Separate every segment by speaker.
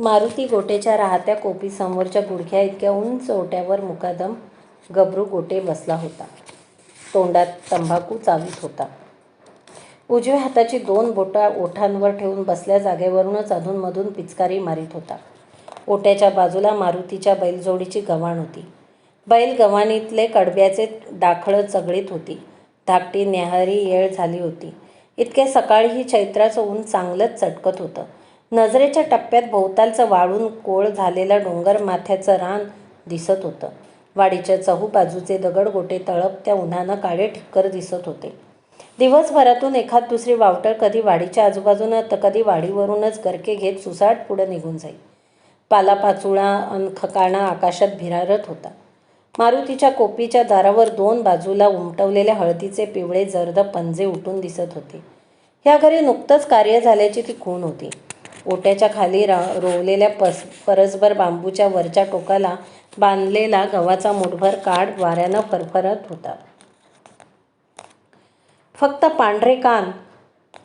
Speaker 1: मारुती गोटेच्या राहत्या कोपीसमोरच्या गुडघ्या इतक्या उंच ओट्यावर मुकादम गबरू गोटे बसला होता. तोंडात तंबाखू चावीत होता. उजव्या हाताची दोन बोटा ओठांवर ठेवून बसल्या जागेवरूनच अधूनमधून पिचकारी मारीत होता. ओट्याच्या बाजूला मारुतीच्या बैलजोडीची गव्हाण होती. बैल गव्हाणीतले कडब्याचे दाखळं चगळीत होती. धाकटी न्याहारी येळ झाली होती. इतक्या सकाळीही चैत्राचं ऊन चांगलंच चटकत होतं. नजरेच्या टप्प्यात भोवतालचं वाळून कोळ झालेलं डोंगर माथ्याचं रान दिसत होतं. वाडीच्या चहू बाजूचे दगड गोटे तळपत्या उन्हानं काळे ठिक्कर दिसत होते. दिवसभरातून एखाद दुसरी वावटळ कधी वाडीच्या आजूबाजूनं तर कधी वाडीवरूनच गरके घेत सुसाट पुढं निघून जाई. पालापाचुळा अन खकाणा आकाशात भिरारत होता. मारुतीच्या कोपीच्या दारावर दोन बाजूला उमटवलेल्या हळदीचे पिवळे जर्द पंजे उठून दिसत होते. ह्या घरी नुकतंच कार्य झाल्याची ती खूण होती. ओट्याच्या खाली रा रोवलेल्या पस परसभर बांबूच्या वरच्या टोकाला बांधलेला गव्हाचा मुठभर काड वाऱ्यानं फरफरत होता. फक्त पांढरे कान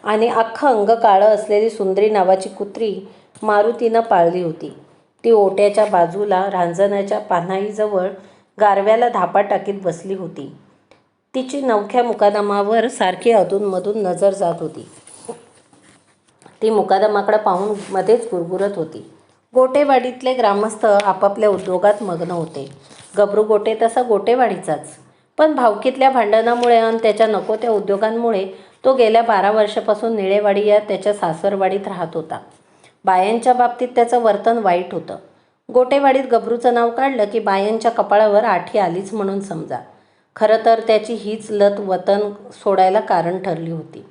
Speaker 1: आणि अख्खं अंग काळं असलेली सुंदरी नावाची कुत्री मारुतीनं पाळली होती. ती ओट्याच्या बाजूला रांजणाच्या पान्हाईजवळ गारव्याला धापा टाकीत बसली होती. तिची नवख्या मुकादमावर सारखी अधूनमधून नजर जात होती. ती मुकादमाकडं पाहून मध्येच गुरगुरत होती. गोटेवाडीतले ग्रामस्थ आपापल्या उद्योगात मग्न होते. गबरू गोटे तसा गोटेवाडीचाच. पण भावकीतल्या भांडणामुळे आणि त्याच्या नको त्या उद्योगांमुळे तो गेल्या बारा वर्षापासून निळेवाडी या त्याच्या सासरवाडीत राहत होता. बायांच्या बाबतीत त्याचं वर्तन वाईट होतं. गोटेवाडीत गबरूचं नाव काढलं की बायांच्या कपाळावर आठी आलीच म्हणून समजा. खरं तर त्याची हीच लत वतन सोडायला कारण ठरली होती.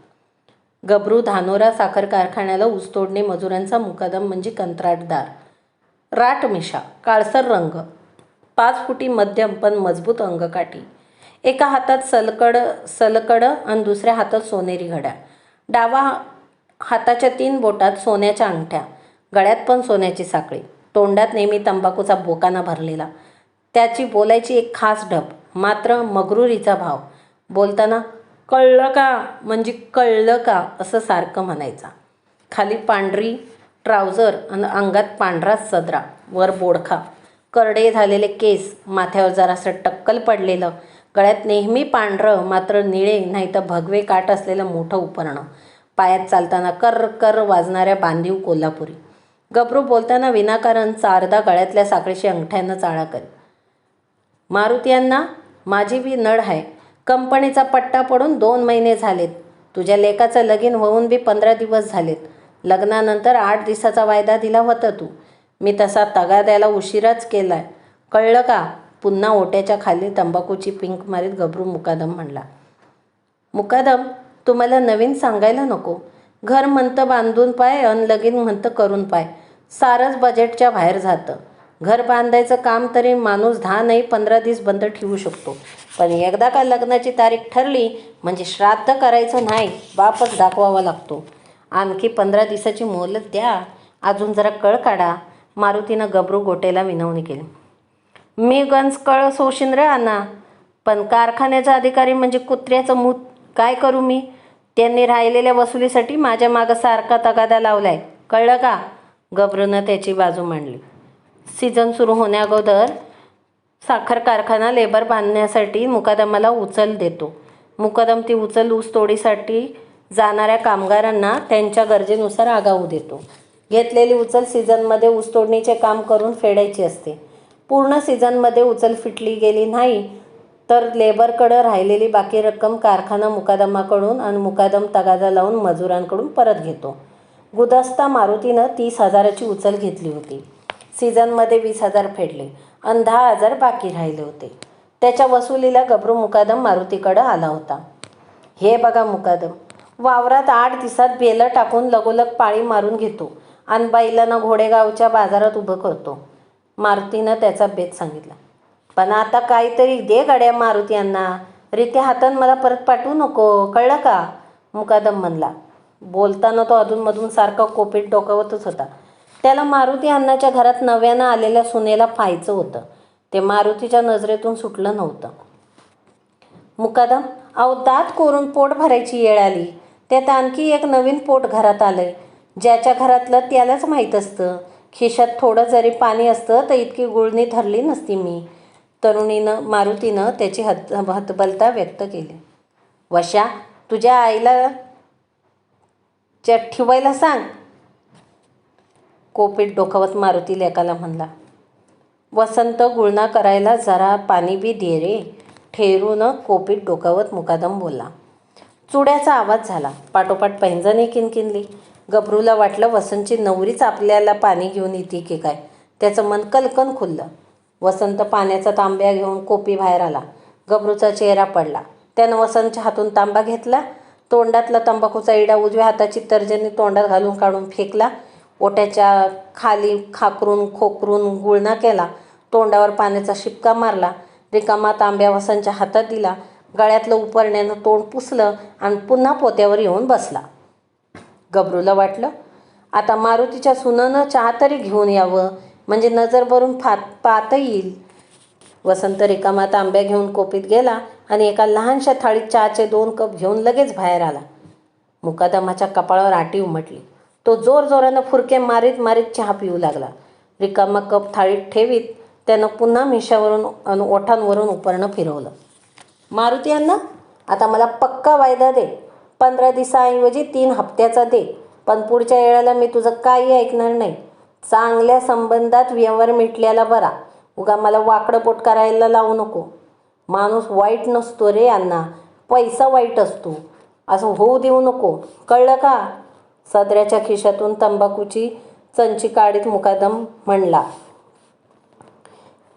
Speaker 1: गबरू धानोरा साखर कारखान्याला ऊसतोडणी मजुरांचा मुकादम म्हणजे कंत्राटदार. राट मिशा काळसर रंग. पाच फुटी मध्यम पण मजबूत अंगकाठी. एका हातात सलकड सलकड आणि दुसऱ्या हातात सोनेरी घड्या. डावा हाताच्या तीन बोटात सोन्याच्या अंगठ्या. गळ्यात पण सोन्याची साखळी. तोंडात नेहमी तंबाखूचा बोकाना भरलेला. त्याची बोलायची एक खास ढब. मात्र मगरुरीचा भाव. बोलताना कळलं का? म्हणजे कळलं का? असं सारखं म्हणायचा. खाली पांढरी ट्राउझर आणि अंगात पांढरा सदरा. वर बोडखा. करडे झालेले केस. माथ्यावर जरासं टक्कल पडलेलं. गळ्यात नेहमी पांढरं मात्र निळे नाही तर भगवे काट असलेलं मोठं उपरणं पायात चालताना कर कर वाजणाऱ्या बांधीव कोल्हापुरी. गबरू बोलताना विनाकारण चारदा गळ्यातल्या साखळीशी अंगठ्यानं चाळा करी. मारुतीयांना माझी बी नड आहे कंपनीचा पट्टा पडून दोन महिने झालेत. तुझ्या लेकाचं लगीन होऊन बी पंधरा दिवस झालेत. लग्नानंतर आठ दिवसाचा वायदा दिला होता तू. मी तसा तगाद्याला उशिराच केला आहे कळलं का? पुन्हा ओट्याच्या खाली तंबाखूची पिंक मारीत गबरू मुकादम म्हणला. मुकादम तुम्हाला नवीन सांगायला नको. घर म्हणतं बांधून पाय अन लगीन म्हणतं करून पाय. सारंच बजेटच्या बाहेर जातं. घर बांधायचं काम तरी माणूस दहा नाही पंधरा दिवस बंद ठेवू शकतो. पण एकदा का लग्नाची तारीख ठरली म्हणजे श्राद्ध करायचं नाही बापच दाखवावा लागतो. आणखी पंधरा दिवसाची मोलत द्या. अजून जरा कळ काढा. मारुतीनं गबरू गोटेला विनवणी केली. मी गंज कळ सोशीन रे आणा. पण कारखान्याचा अधिकारी म्हणजे कुत्र्याचं मूत. काय करू मी? त्यांनी राहिलेल्या वसुलीसाठी माझ्या मागं सारखा तगादा लावलाय. कळलं का? गबरूनं त्याची बाजू मांडली. सीझन सुरू होण्याअगोदर साखर कारखाना लेबर बांधण्यासाठी मुकादमाला उचल देतो. मुकादम ती उचल ऊसतोडीसाठी जाणाऱ्या कामगारांना त्यांच्या गरजेनुसार आगाऊ देतो. घेतलेली उचल सीझनमध्ये ऊसतोडणीचे काम करून फेडायची असते. पूर्ण सीझनमध्ये उचल फिटली गेली नाही तर लेबरकडं राहिलेली बाकी रक्कम कारखाना मुकादमाकडून आणि मुकादम तगादा लावून मजुरांकडून परत घेतो. गुदस्ता मारुतीनं तीस हजाराची उचल घेतली होती. सीझनमध्ये वीस हजार फेडले आणि दहा हजार बाकी राहिले होते. त्याच्या वसुलीला गबरू मुकादम मारुतीकडं आला होता. हे बघा मुकादम वावरात आठ दिवसात बेलं टाकून लगोलग पाळी मारून घेतो आणि बैलानं घोडेगावच्या बाजारात उभं करतो. मारुतीनं त्याचा बेत सांगितला. पण आता काहीतरी दे गाड्या मारुती यांना रित्या हातानं मला परत पाठवू नको कळलं का? मुकादम म्हणला. बोलताना तो अधूनमधून सारखा कोपीट डोकावतच होता. त्याला मारुती अण्णाच्या घरात नव्यानं आलेल्या सुनेला पाहायचं होतं. ते मारुतीच्या नजरेतून सुटलं नव्हतं. मुकादम अहो दात कोरून पोट भरायची येळ आली. त्यात आणखी एक नवीन पोट घरात आलंय. ज्याच्या घरातलं त्यालाच माहीत असतं. खिशात थोडं जरी पाणी असतं तर इतकी गुळणी धरली नसती मी. तरुणीनं मारुतीनं त्याची हत हतबलता व्यक्त केली. वशा तुझ्या आईला च्या ठेवायला सांग. कोपीट डोकावत मारुती लेकाला म्हणला वसंत गुळणा करायला जरा पाणी बी दे रे. ठेरून कोपीट डोकावत मुकादम बोलला. चुड्याचा आवाज झाला. पाठोपाठ पैंजणी किनकिनली. गबरूला वाटलं वसंतची नवरीच आपल्याला पाणी घेऊन येते की काय? त्याचं मन कलकन खुललं. वसंत पाण्याचा तांब्या घेऊन कोपी बाहेर आला. गबरूचा चेहरा पडला. त्यानं वसंतच्या हातून तांबा घेतला. तोंडातला तंबाखूचा इडा उजव्या हाताची तर्जनी तोंडात घालून काढून फेकला. ओट्याच्या खाली खाकरून खोकरून गुळणा केला. तोंडावर पाण्याचा शिपका मारला. रिकामा तांब्या वसंतच्या हातात दिला. गळ्यातलं उपरण्यानं तोंड पुसलं आणि पुन्हा पोत्यावर येऊन बसला. गबरूला वाटलं आता मारुतीच्या सुनानं चहा तरी घेऊन यावं म्हणजे नजर भरून फात पाहता येईल. वसंत रिकामा तांब्या घेऊन कोपीत गेला आणि एका लहानशा थाळीत चहाचे दोन कप घेऊन लगेच बाहेर आला. मुकादमाच्या कपाळावर आटी उमटली. तो जोर जोरानं फुरके मारीत मारीत चहा पिऊ लागला. रिकामा कप थाळीत ठेवीत त्यानं पुन्हा मिशावरून आणि ओठांवरून उपरणं फिरवलं. मारुती यांना आता मला पक्का वायदा दे. पंधरा दिवसाऐवजी तीन हप्त्याचा दे. पण पुढच्या वेळेला मी तुझं काही ऐकणार नाही. चांगल्या संबंधात व्यवहार मिटल्याला बरा. उगा मला वाकडं पोट करायला लावू नको. माणूस वाईट नसतो रे यांना पैसा वाईट असतो. असं होऊ देऊ नको. कळलं का? सदऱ्याच्या खिशातून तंबाखूची चंची काढीत मुकादम म्हणला.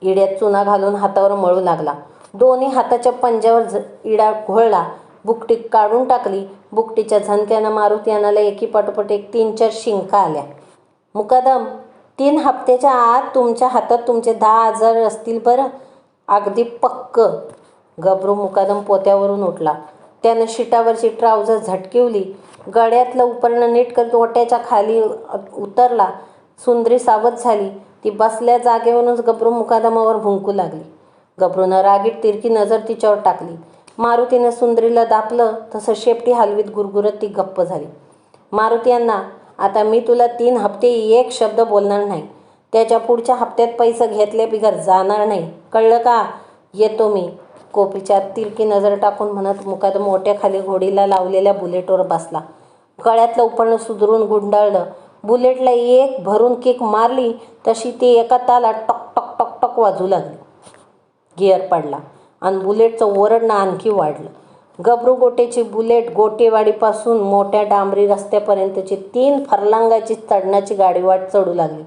Speaker 1: इड्यात चुना घालून हातावर मळू लागला. दोन्ही हाताच्या पंज्यावर झ इडा घोळला. बुकटी काढून टाकली. बुकटीच्या झणक्यानं मारुत यानाला एकी एक तीन चार शिंका आल्या. मुकादम तीन हप्त्याच्या आत तुमच्या हातात तुमचे दहा हजार असतील बरं. अगदी पक्क. गबरू मुकादम पोत्यावरून उठला. त्यानं शिटावरची ट्राउझर झटकिवली. गळ्यातलं उपरणं नीट करत ओट्याच्या खाली उतरला. सुंदरी सावध झाली. ती बसल्या जागेवरूनच गबरू मुकादमावर भुंकू लागली. गबरूनं रागीट तिरकी नजर तिच्यावर टाकली. मारुतीनं सुंदरीला दापलं तसं शेपटी हलवीत गुरगुरत ती गप्प झाली. मारुती यांना आता मी तुला तीन हप्ते एक शब्द बोलणार नाही. त्याच्या पुढच्या हप्त्यात पैसे घेतले बिगर जाणार नाही. कळलं का? येतो मी. कोपीच्या तिरकी नजर टाकून म्हणत मुकादम ओट्याखाली घोडीला लावलेल्या बुलेटवर बसला. गळ्यातलं उपरणं सुधरून गुंडाळलं. बुलेटला एक भरून किक मारली तशी ती एका ताला टक टक टक टक वाजू लागली. गिअर पडला आणि बुलेटचं ओरडणं आणखी वाढलं. गबरू गोटेची बुलेट गोटेवाडीपासून मोठ्या डांबरी रस्त्यापर्यंतची तीन फरलांगाची चढण्याची गाडीवाट चढू लागली.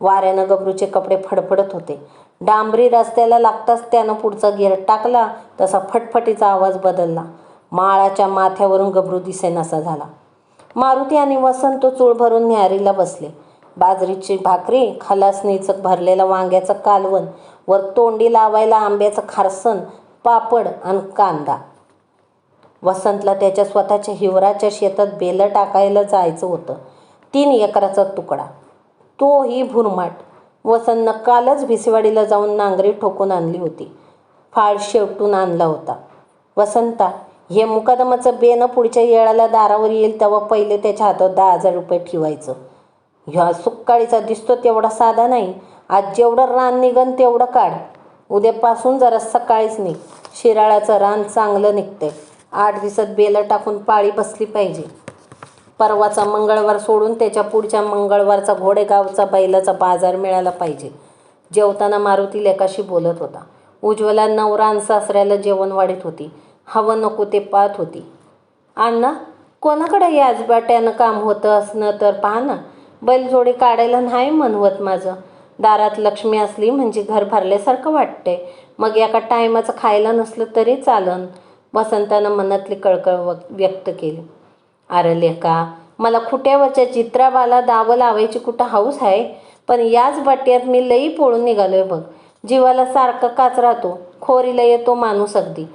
Speaker 1: वाऱ्यानं गबरूचे कपडे फडफडत होते. डांबरी रस्त्याला लागताच त्यानं पुढचा गिअर टाकला तसा फटफटीचा आवाज बदलला. माळाच्या माथ्यावरून गबरू दिसेनासा झाला. मारुती आणि वसंत चूळ भरून न्यारीला बसले. बाजरीची भाकरी खलासणीचं भरलेलं वांग्याचं कालवण वर तोंडी लावायला आंब्याचं खारसन पापड आणि कांदा. वसंतला त्याच्या स्वतःच्या हिवराच्या शेतात बेलं टाकायला जायचं होतं. तीन एकराचा तुकडा. तोही भुरमाट. वसंतनं कालच भिसवाडीला जाऊन नांगरी ठोकून आणली होती. फाळ शेवटून आणला होता. वसंता हे मुकादमाचं बेनं पुढच्या येळाला दारावर येईल तेव्हा पहिले त्याच्या हातात दहा हजार रुपये ठेवायचं. ह्या सुक्काळीचा दिसतो तेवढा साधा नाही. आज जेवढं रान निघन तेवढं काढ. उद्यापासून जरा सकाळीच निघ. शिराळाचं रान चांगलं निघतंय. आठ दिवसात बेलं टाकून पाळी बसली पाहिजे. परवाचा मंगळवार सोडून त्याच्या पुढच्या मंगळवारचा घोडेगावचा बैलाचा बाजार मिळाला पाहिजे. जेवताना मारुती लेकाशी बोलत होता. उज्ज्वला नवरान सासऱ्याला जेवण वाढीत होती. हवं नको ते पाहत होती. अण्णा कोणाकडे याजबाट्यानं काम होतं असणं तर पहा ना. बैलजोडी काढायला नाही म्हणवत माझं. दारात लक्ष्मी असली म्हणजे घर भरल्यासारखं वाटतंय. मग एका टायमाचं खायला नसलं तरी चालन. वसंतानं मनातली कळकळ व व्यक्त केली. अरे लेका मला खुट्यावरच्या चित्राबाला दावं लावायची कुठं हाऊस आहे? पण याच बट्ट्यात मी लई पळून निघालोय बघ. जीवाला सारखा काच राहतो खोरीला येतो माणूस अगदी.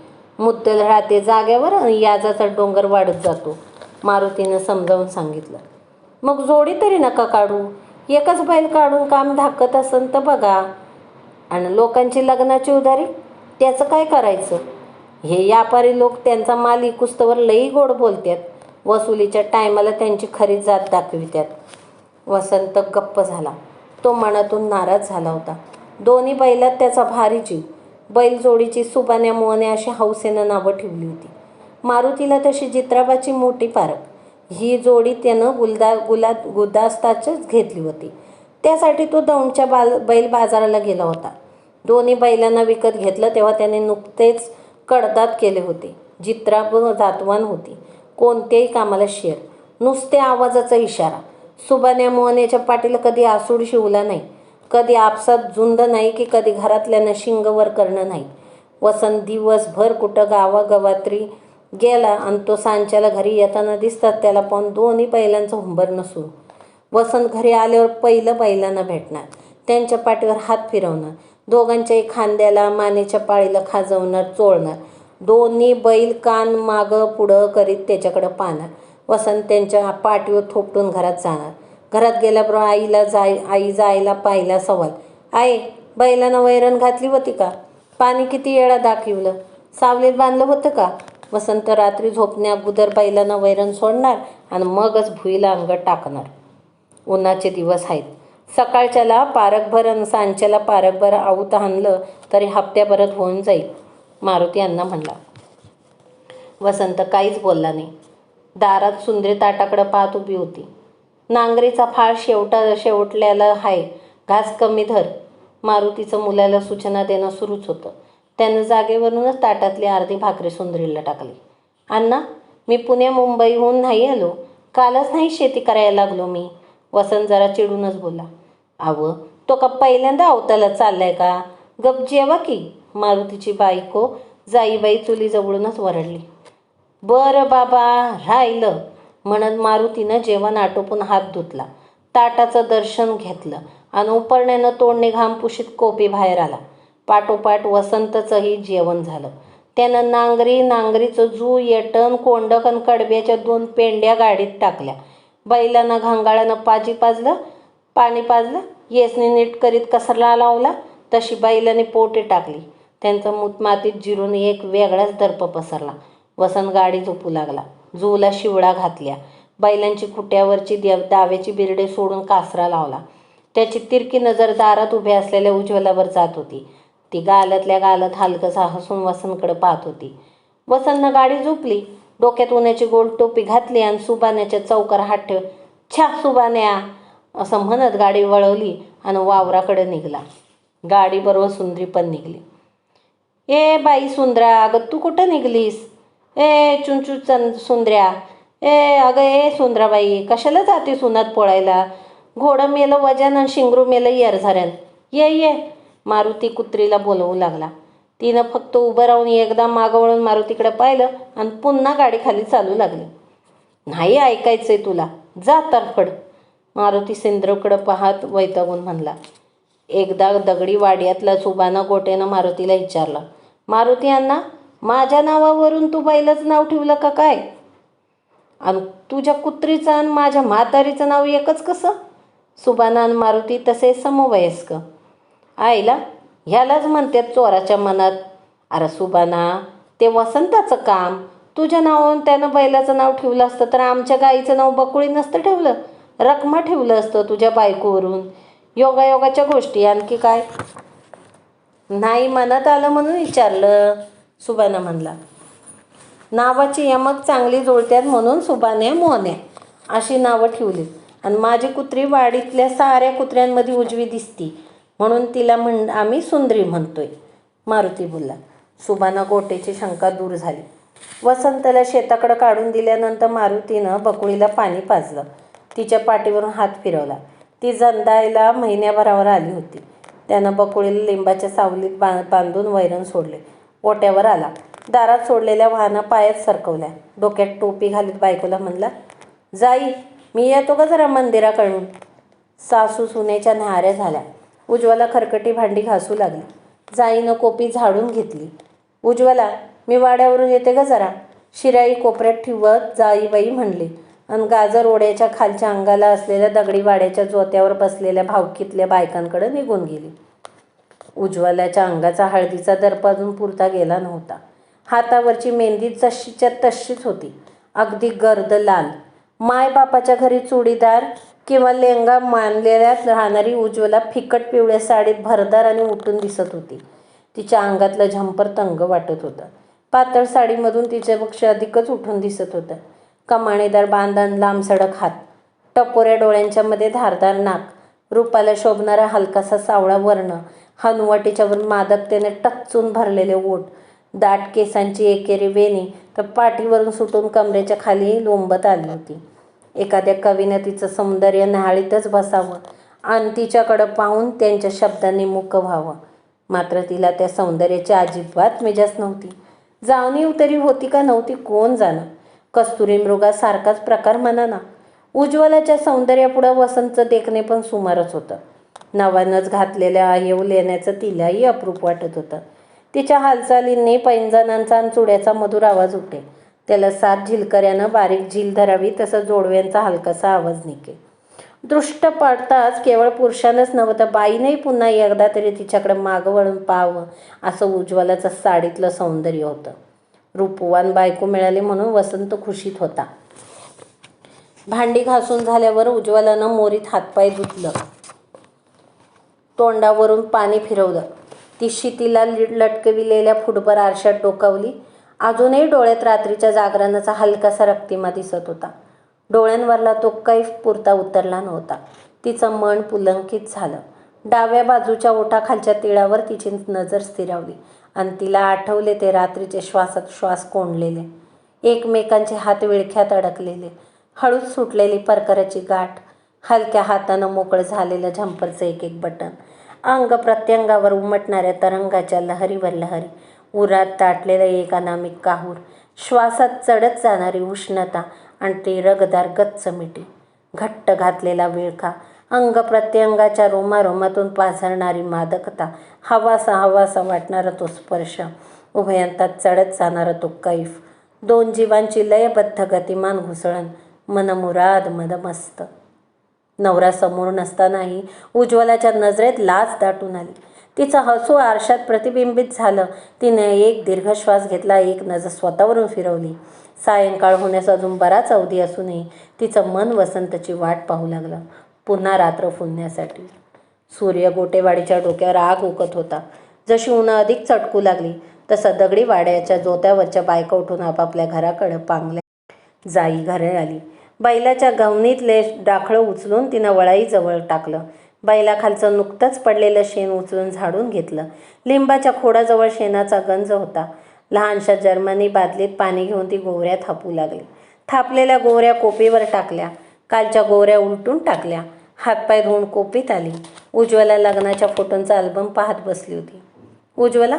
Speaker 1: मुद्दल राहते जाग्यावर आणि याजाचा डोंगर वाढत जातो. मारुतीनं समजावून सांगितलं. मग जोडी तरी नका काढू. एकच बैल काढून काम धाकत असन तर बघा. आणि लोकांची लग्नाची उधारी त्याचं काय करायचं? हे व्यापारी लोक त्यांचा माल इकुस्तवर लई गोड बोलतात वसुलीच्या टायमाला त्यांची खरी जात दाखवितात वसंत गप्प झाला. तो मनातून नाराज झाला होता. दोन्ही बैलात त्याचा भारी जीव बैलजोडीची सुबान्या मोहन्या अशी हौसेनं नावं ठेवली होती. मारुतीला तशी जित्राबाची मोठी पारख. ही जोडी त्यानं गुलदा गुला गुदास्ताचीच घेतली होती. त्यासाठी तो दौंडच्या बाल बैल बाजाराला गेला होता. दोन्ही बैलांना विकत घेतलं तेव्हा त्याने नुकतेच कडदात केले होते. जित्राब जातवान होती. कोणत्याही कामाला शेर नुसत्या आवाजाचा इशारा. सुबान्या मोहनेच्या पाटील कधी आसूड शिवला नाही. कधी आपसात झुंद नाही की कधी घरातल्यानं शिंगवर करणं नाही. वसंत दिवसभर कुठं गावागवात्री गेला आणि तो सांच्याला घरी येताना दिसतात त्याला पण दोन्ही बैलांचं हुंबर नसून. वसंत घरी आल्यावर पहिलं बैलांना भेटणार त्यांच्या पाठीवर हात फिरवणार दोघांच्याही खांद्याला मानेच्या पाळीला खाजवणार चोळणार. दोन्ही बैल कान मागं पुढं करीत त्याच्याकडं पाहणार. वसंत त्यांच्या पाठीवर थोपटून घरात जाणार. घरात गेल्याबरोबर आईला जाय आई जायला पाहिला सवाल. आई बैलानं वैरण घातली होती का? पाणी किती येळा दाखवलं? सावलीत बांधलं होतं का? वसंत रात्री झोपण्या अगोदर बैलानं वैरण सोडणार आणि मगच भुईला अंगत टाकणार. उन्हाचे दिवस आहेत. सकाळच्याला पारकभर आणि सांच्याला पारकभर आऊत आणलं तरी हप्त्याभरात होऊन जाईल मारुती यांना म्हणला. वसंत काहीच बोलला नाही. दारात सुंदरी ताटाकडं पाहत उभी होती. नांगरीचा फाळ शेवटा शेवटल्याला हाय घास कमी धर. मारुतीचं मुलाला सूचना देणं सुरूच होतं. त्यानं जागेवरूनच ताटातली अर्धी भाकरी सुंदरीला टाकली. अण्णा मी पुण्या मुंबईहून नाही आलो. कालच नाही शेती करायला लागलो मी. वसंत जरा चिडूनच बोला आवं तो का पहिल्यांदा अवताला चाललाय का? गप जेवा की. मारुतीची बायको जाईबाई चुलीजवळूनच वरडली. बरं बाबा राहिलं. म्हणत मारुतीनं जेवण आटोपून हात धुतला. ताटाचं दर्शन घेतलं आणि उपरण्यानं तोंडणे घामपुशीत कोपी बाहेर आला. पाठोपाठ वसंतचंही जेवण झालं. त्यानं नांगरी नांगरीचं जू येटण कोंडक आणि कडब्याच्या दोन पेंड्या गाडीत टाकल्या. बैलानं घांगाळानं पाजी पाजलं पाणी पाजलं येसने नीट करीत कसरला लावला तशी बैलाने पोटे टाकली. त्यांचं मूत मातीत जिरून एक वेगळाच दर्प पसरला. वसंत गाडी झोपू लागला. जुला शिवळा घातल्या. बैलांची खुट्यावरची देव दाव्याची बिरडे सोडून कासरा लावला. त्याची तिरकी नजर दारात उभ्या असलेल्या उज्ज्वलावर जात होती. ती गालतल्या गालत हलकसा हसून वसंतकडे पाहत होती. वसंतनं गाडी झोपली. डोक्यात उन्हाची गोल टोपी घातली आणि सुबाण्याच्या चौकार हात ठेव छा सुबान्या असं म्हणत गाडी वळवली आणि वावराकडे निघाला. गाडीबरोबर सुंदरी पण निघली. ए बाई सुंदरा अगं तू कुठं निघलीस? ए चुंचू चंद सुंदऱ्या. ए अगं ए सुंदराबाई कशाला जाते सुनात पोळायला? घोडं मेलं वजन आणि शिंगरू मेलं येरझाऱ्यान ये ये. मारुती कुत्रीला बोलवू लागला. तिनं फक्त उभं राहून एकदा मागं वळून मारुतीकडे पाहिलं आणि पुन्हा गाडी खाली चालू लागली. नाही ऐकायचंय तुला. जा तरफड. मारुती सिंद्रकडं पाहत वैतागून म्हणला. एकदा दगडी वाड्यातला सुबाना गोटेनं मारुतीला विचारलं. मारुती यांना माझ्या नावावरून तू बैलाचं नाव ठेवलं का काय? आणि तुझ्या कुत्रीचं आणि माझ्या म्हातारीचं नाव एकच कसं? सुबाना आणि मारुती तसे समवयस्क. आईला ह्यालाच म्हणतात चोराच्या मनात. अरे सुबाना ते वसंताचं काम. तुझ्या नावावरून त्यानं बैलाचं नाव ठेवलं असतं तर आमच्या गाईचं नाव बकुळी नसतं ठेवलं? रकमा ठेवलं असतं तुझ्या बायकोवरून. योगायोगाच्या गोष्टी आणखी काय? नाही मनात आलं म्हणून विचारलं. सुबाना म्हणला. नावाची यमक चांगली जुळत्यात म्हणून सुबाने मोने अशी नावं ठेवली आणि माझी कुत्री वाडीतल्या साऱ्या कुत्र्यांमध्ये उजवी दिसती. म्हणून तिला म्हण आम्ही सुंदरी म्हणतोय. मारुती बोलला. सुबाना गोटेची शंका दूर झाली. वसंतला शेताकडं काढून दिल्यानंतर मारुतीनं बकुळीला पाणी पाजलं. तिच्या पाठीवरून हात फिरवला. ती जंदायला महिन्याभरावर आली होती. त्यानं बकुळीला लिंबाच्या सावलीत बा बांधून वैरण सोडले. ओट्यावर आला. दारात सोडलेल्या वाहना पायात सरकवल्या. डोक्यात टोपी घालीत बायकोला म्हणला जाई मी येतो का जरा मंदिराकडून? सासू सुनेच्या न्हाऱ्या झाल्या. उज्ज्वला खरकटी भांडी घासू लागली. जाईनं कोपी झाडून घेतली. उज्ज्वला मी वाड्यावरून येते का जरा? शिराई कोपऱ्यात ठेवत जाईबाई म्हणली. आणि गाजर ओढ्याच्या खालच्या अंगाला असलेल्या दगडी वाड्याच्या जोत्यावर बसलेल्या भावकीतल्या बायकांकडे निघून गेली. उज्ज्वलाच्या अंगाचा हळदीचा दर्प अजून पुरता गेला नव्हता. हातावरची मेहंदी जशीच्या तशीच होती. अगदी गर्द लाल. मायबापाच्या घरी चुडीदार किंवा लेंगा मानलेल्या राहणारी उज्ज्वला फिकट पिवळ्या साडीत भरदार आणि उठून दिसत होती. तिच्या अंगातलं झंपर तंग वाटत होतं. पातळ साडीमधून तिचे पक्ष अधिकच उठून दिसत होतं. कमाणेदार बांधण लांब सडक हात टपोऱ्या डोळ्यांच्यामध्ये धारदार नाक रूपाला शोभणारा हलकासा सावळा वर्ण हनुवटीच्यावर मादकतेने टच्चून भरलेले ओठ दाट केसांची एकेरी वेणी तर पाठीवरून सुटून कमरेच्या खाली लोंबत आली होती. एखाद्या कवीनं तिचं सौंदर्य न्याहाळीतच बसावं. आणि तिच्याकडं पाहून त्यांच्या शब्दांनी मुक व्हावं. मात्र तिला त्या सौंदर्याची अजिबात मेजाच नव्हती. जावणी तरी होती का नव्हती कोण जाणं? कस्तुरी मृगासारखाच प्रकार म्हणा ना उज्ज्वलाच्या सौंदर्यापुढं वसंतचं देखणे पण सुमारच होतं. नव्यानंच घातलेल्या अयव लेण्याचं तिलाही अप्रूप वाटत होतं. तिच्या हालचालींनी पैंजणांचा आणि चुड्याचा मधुर आवाज उठे. त्याला सात झिलकऱ्यानं बारीक झील धरावी तसं जोडव्यांचा हलकासा आवाज निघे. दृष्ट पडताच केवळ पुरुषानंच नव्हतं तर बाईनेही पुन्हा एकदा तरी तिच्याकडे मागं वळून पाहावं असं उज्ज्वलाचं साडीतलं सौंदर्य होतं. रूपवान बायको मिळाली म्हणून वसंत खुशीत होता. भांडी घासून झाल्यावर उज्ज्वलानं मोरीत हातपाय धुतलं. तोंडावरून पाणी फिरवलं. ती शितीला लटकविलेल्या फुटभर आरशात डोकावली. अजूनही डोळ्यात रात्रीच्या जागरणाचा हलकासा रक्तिमा दिसत होता. डोळ्यांवरला तो कैफ पुरता उतरला नव्हता. तिचं मन पुलंकित झालं. डाव्या बाजूच्या ओठाखालच्या तिळावर तिची नजर स्थिरावली आणि तिला आठवले ते रात्रीचे श्वासात श्वास कोंडलेले. एकमेकांचे हात विळख्यात अडकलेले. हळूच सुटलेली परकराची गाठ हलक्या हातानं मोकळं झालेलं झंपरचं एक एक बटन अंग प्रत्यंगावर उमटणाऱ्या तरंगाच्या लहरीवर लहरी उरात ताटलेलं एक अनामिक काहूर श्वासात चढत जाणारी उष्णता आणि ती रगदार गच्च मिठी. घट्ट घातलेला विळखा अंग प्रत्यंगाच्या रोमारोमातून पाझरणारी मादकता हवासा हवासा वाटणारा तो स्पर्श उभयंतात चढत जाणारा तो कैफ दोन जीवांची लयबद्ध गतिमान घुसळण मनमुराद मदमस्त. नवरा समोर नसतानाही उज्ज्वलाच्या नजरेत लाच दाटून आली. तिचं हसू आरशात प्रतिबिंबित झालं. तिने एक दीर्घश्वास घेतला एक नजर स्वतःवरून फिरवली. सायंकाळ होण्यास अजून बराच अवधी असूनही तिचं मन वसंतची वाट पाहू लागलं. पुन्हा रात्र फुलण्यासाठी. सूर्य गोटेवाडीच्या डोक्यावर आग उकत होता. जशी उन्हा अधिक चटकू लागली तसं दगडी वाड्याच्या जोत्यावरच्या बायका उठून आपापल्या घराकडं पांगल्या. जाई घरे आली. बैलाच्या गवणीतले डाखळं उचलून तिनं वळाईजवळ टाकलं. बैलाखालचं नुकतंच पडलेलं शेण उचलून झाडून घेतलं. लिंबाच्या खोडाजवळ शेणाचा गंज होता. लहानशा जर्मनी बादलीत पाणी घेऊन ती गोवऱ्या थापू लागली. थापलेल्या गोवऱ्या कोपीवर टाकल्या. कालच्या गोवऱ्या उलटून टाकल्या. हातपाय धुवून कोपीत आली. उज्ज्वला लग्नाच्या फोटोंचा अल्बम पाहत बसली होती. उज्ज्वला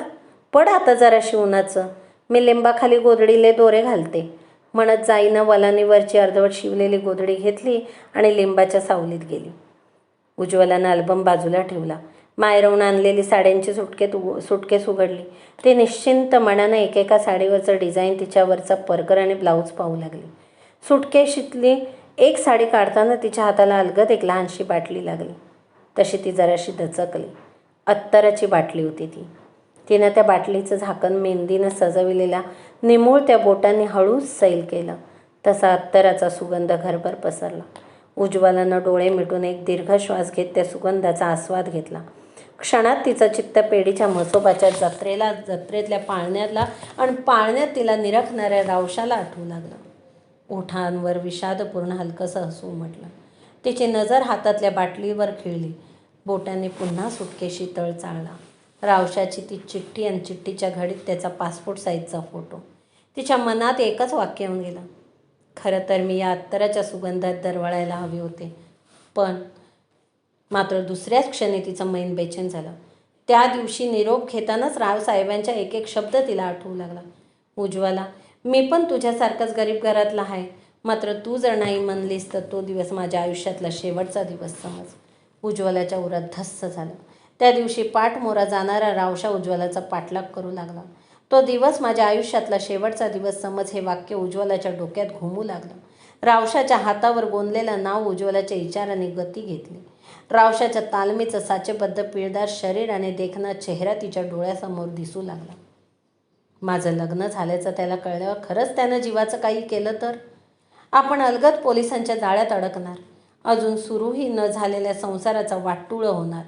Speaker 1: पड आता जराशी उन्हाचं मी लिंबाखाली गोधडीले दोरे घालते. म्हणत जाईनं वलानीवरची अर्धवट शिवलेली गोधडी घेतली आणि लिंबाच्या सावलीत गेली. उज्ज्वलानं अल्बम बाजूला ठेवला. मायरवून आणलेली साड्यांची सुटकेत उग सुटकेस उघडली. ती निश्चिंत मनानं एकेका साडीवरचं डिझाईन तिच्यावरचा परकर आणि ब्लाऊज पाहू लागली. सुटकेशीतली एक साडी काढताना तिच्या हाताला अलगद एक लहानशी बाटली लागली. तशी ती जराशी दचकली. अत्तराची बाटली होती ती. तिनं त्या बाटलीचं झाकण मेहंदीनं सजविलेल्या निमूळ त्या बोटांनी हळूच सैल केलं. तसा अत्तराचा सुगंध घरभर पसरला. उज्ज्वलानं डोळे मिटून एक दीर्घ श्वास घेत त्या सुगंधाचा आस्वाद घेतला. क्षणात तिचं चित्त पेढीच्या म्हसोबाच्या जत्रेला जत्रेतल्या पाळण्याला आणि पाळण्यात तिला निरखणाऱ्या रावशाला आठवू लागलं. ओठांवर विषादपूर्ण हलकंसं हसू म्हटलं. तिची नजर हातातल्या बाटलीवर खिळली. बोटांनी पुन्हा सुटकेशी तळ चाळला. रावशाची ती चिठ्ठी आणि चिठ्ठीच्या घडीत त्याचा पासपोर्ट साईजचा फोटो. तिच्या मनात एकच वाक्य येऊन गेलं. खरं तर मी या अत्तराच्या सुगंधात दरवळायला हवे होते. पण मात्र दुसऱ्याच क्षणी तिचं मैन बेचैन झालं. त्या दिवशी निरोप घेतानाच रावसाहेबांच्या एक एक शब्द तिला आठवू लागला. उज्ज्वला मी पण तुझ्यासारखाच गरीब घरातला आहे. मात्र तू जर नाही म्हणलीस तर तो दिवस माझ्या आयुष्यातला शेवटचा दिवस समज. उज्ज्वलाच्या उरात धस्स झालं. त्या दिवशी पाठमोरा जाणारा रावशा उज्ज्वलाचा पाठलाग करू लागला. तो दिवस माझ्या आयुष्यातला शेवटचा दिवस समज हे वाक्य उज्ज्वलाच्या डोक्यात घुमू लागलं. रावशाच्या हातावर गोंदलेलं नाव उज्ज्वलाच्या विचाराने गती घेतली. रावशाच्या तालमीचं साचेबद्ध पिळदार शरीर आणि देखणा चेहरा तिच्या डोळ्यासमोर दिसू लागला. माझं लग्न झाल्याचं त्याला कळल्यावर खरंच त्यानं जीवाचं काही केलं तर? आपण अलगद पोलिसांच्या जाळ्यात अडकणार. अजून सुरूही न झालेल्या संसाराचा वाटटुळं होणार.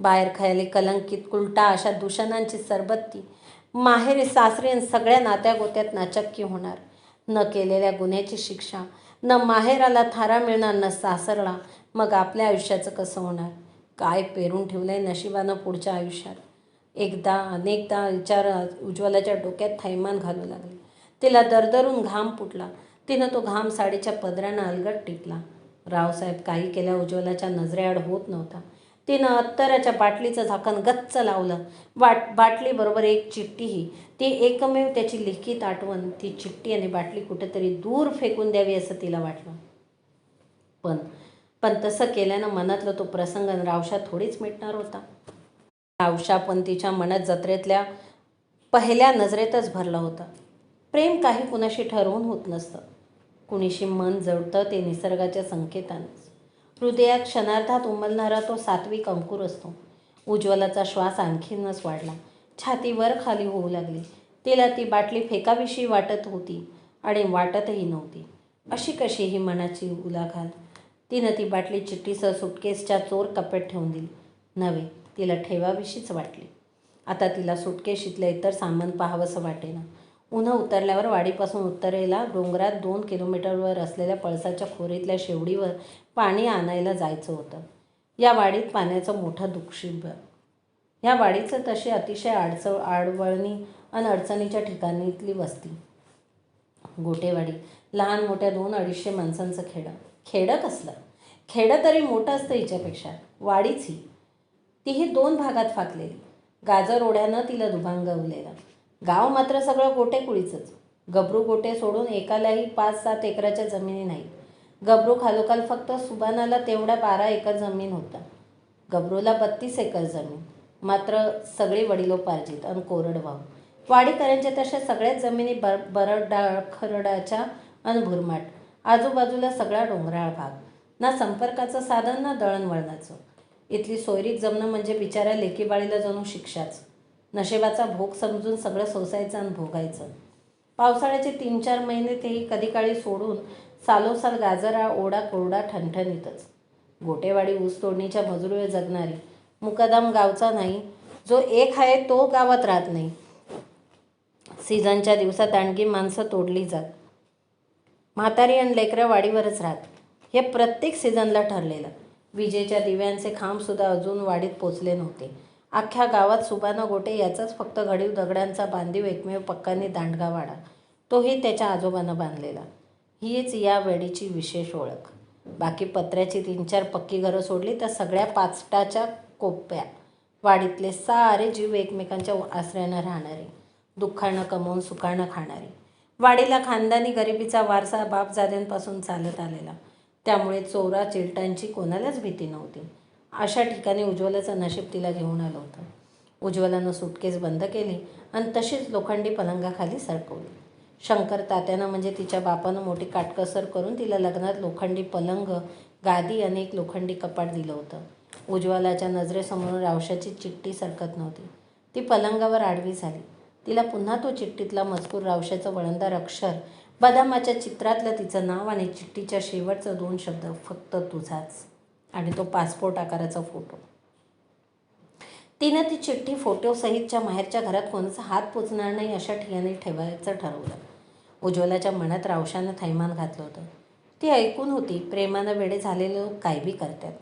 Speaker 1: बाहेर खायले कलंकित कुलटा अशा दूषणांची सरबत्ती. माहेरी आणि सगळ्या नात्या गोत्यात नाचक्की होणार. न केलेल्या गुन्ह्याची शिक्षा न माहेराला थारा मिळणार न सासरला मग आपल्या आयुष्याचं कसं होणार? काय पेरून ठेवलंय नशिबानं पुढच्या आयुष्यात? एकदा अनेकदा विचार उज्ज्वलाच्या डोक्यात थैमान घालू लागले. तिला दरदरून घाम फुटला. तिनं तो घाम साडीच्या पदरानं अलगट टिपला. रावसाहेब काही केल्या उज्ज्वलाच्या नजरेआड होत नव्हता. तिनं अत्तराच्या बाटलीचं झाकण गच्च लावलं. बाट बाटलीबरोबर एक चिठ्ठीही ती एकमेव त्याची लिखित आठवण. ती चिठ्ठी आणि बाटली कुठेतरी दूर फेकून द्यावी असं तिला वाटलं. पण पण तसं केल्यानं मनातला तो प्रसंग रावशा थोडीच मिटणार होता. रावशा पण तिच्या मनात जत्रेतल्या पहिल्या नजरेतच भरला होता. प्रेम काही कुणाशी ठरवून होत नसतं. कुणीशी मन जडतं ते निसर्गाच्या संकेतानंच. हृदयात क्षणार्धात उमलणारा तो सात्विक अंकुर असतो. उज्ज्वलाचा श्वास आणखीनच वाढला. छाती वर खाली होऊ लागली. तिला ती बाटली फेकाविषयी वाटत होती आणि वाटतही नव्हती. अशी कशी ही मनाची उलाघाल? तिनं ती बाटली चिठ्ठीसह सुटकेसच्या चोर कप्प्यात ठेवून दिली. नव्हे तिला ठेवाविषयीच वाटली. आता तिला सुटकेशीतलं इतर सामान पाहावंसं वाटेना. उन्हं उतरल्यावर वाडीपासून उत्तरेला डोंगरात दोन किलोमीटरवर असलेल्या पळसाच्या खोरीतल्या शेवडीवर पाणी आणायला जायचं होतं. या वाडीत पाण्याचं मोठं दुक्षिब या वाडीचं तशी अतिशय अडचण आडवळणी आणि अडचणीच्या ठिकाणीतली वस्ती. गोटेवाडी लहान मोठ्या दोन अडीचशे माणसांचं खेडं. खेडं कसलं? खेडं तरी मोठं असतं हिच्यापेक्षा. वाडीच ही. तीही दोन भागात फाकलेली. गाजर ओढ्यानं तिला दुभांगवलेलं. गाव मात्र सगळं गोटेकुळीचंच. गबरू गोटे सोडून एकालाही पाच सात एकराच्या जमिनी नाही गबरू खालोखाल फक्त सुबानाला तेवढा बारा एकर जमीन होता. गबरूला बत्तीस एकर जमीन. मात्र सगळी वडिलोपार्जित आणि कोरडवाहू वाडीकरांच्या तशा सगळ्याच जमिनी बर बरडा खरडाच्या आणि भुरमाट. आजूबाजूला सगळा डोंगराळ भाग. ना संपर्काचं साधन ना दळणवळणाचं. इथली सोयरीक जमणं म्हणजे बिचाऱ्या लेकीबाळीला जणू शिक्षाच. नशेबाचा भोग समजून सगळं सोसायचं आणि भोगायचं. पावसाळ्याचे तीन चार महिने तेही कधी काळी सोडून सालोसाल गाजरा ओढा कोरडा ठणठणीतच. गोटेवाडी ऊस तोडणीच्या मजुरीवर जगणारी मुकदम गावचा नाही जो एक आहे तो गावात राहत नाही. सीझनच्या दिवसात आणखी माणसं तोडली जात. म्हातारी आणि लेकरं वाडीवरच राहत. हे प्रत्येक सीझनला ठरलेलं. विजेच्या दिव्यांचे खांबसुद्धा अजून वाडीत पोचले नव्हते. अख्ख्या गावात सुबाना गोटे याचाच फक्त घडीव दगडांचा बांधीव एकमेव पक्कांनी दांडगा वाडा. तोही त्याच्या आजोबानं बांधलेला. हीच या वेडीची विशेष ओळख. बाकी पत्र्याची तीन चार पक्की घरं सोडली तर सगळ्या पाचटाच्या कोप्या. वाडीतले सारे जीव एकमेकांच्या आश्रयानं राहणारे. दुःखानं कमवून सुखानं खाणारे. वाडीला खानदानी गरिबीचा वारसा बापजाद्यांपासून चालत आलेला. त्यामुळे चोरा चिलटांची कोणालाच भीती नव्हती. अशा ठिकाणी उज्ज्वलाचं नशीब तिला घेऊन आलं होतं. उज्ज्वलानं सुटकेस बंद केली आणि तशीच लोखंडी पलंगाखाली सरकवली. शंकर तात्यानं म्हणजे तिच्या बापानं मोठी काटकसर करून तिला लग्नात लोखंडी पलंग गादी आणि एक लोखंडी कपाट दिलं होतं. उज्ज्वलाच्या नजरेसमोरून रावशाची चिठ्ठी सरकत नव्हती. ती पलंगावर आडवी झाली. तिला पुन्हा तो चिठ्ठीतला मजकूर रावशाचं वळणदार अक्षर बदामाच्या चित्रातलं तिचं नाव आणि चिठ्ठीच्या शेवटचं दोन शब्द फक्त तुझाच. आणि तो पासपोर्ट आकाराचा फोटो तिनं ती चिठ्ठी फोटोसहितच्या माहेरच्या घरात कोणाचा हात पोचणार नाही अशा ठिकाणी ठेवायचं ठरवलं. उज्ज्वलाच्या मनात रावशानं थैमान घातलं होतं. ती ऐकून होती प्रेमानं वेडे झालेले लोक काय बी करतात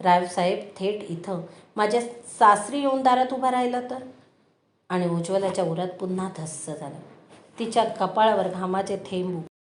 Speaker 1: रावसाहेब थेट इथं माझ्या सासरी येऊन दारात उभा राहिला तर? आणि उज्ज्वलाच्या उरात पुन्हा धस्स झालं. तिच्या कपाळावर घामाचे थेंब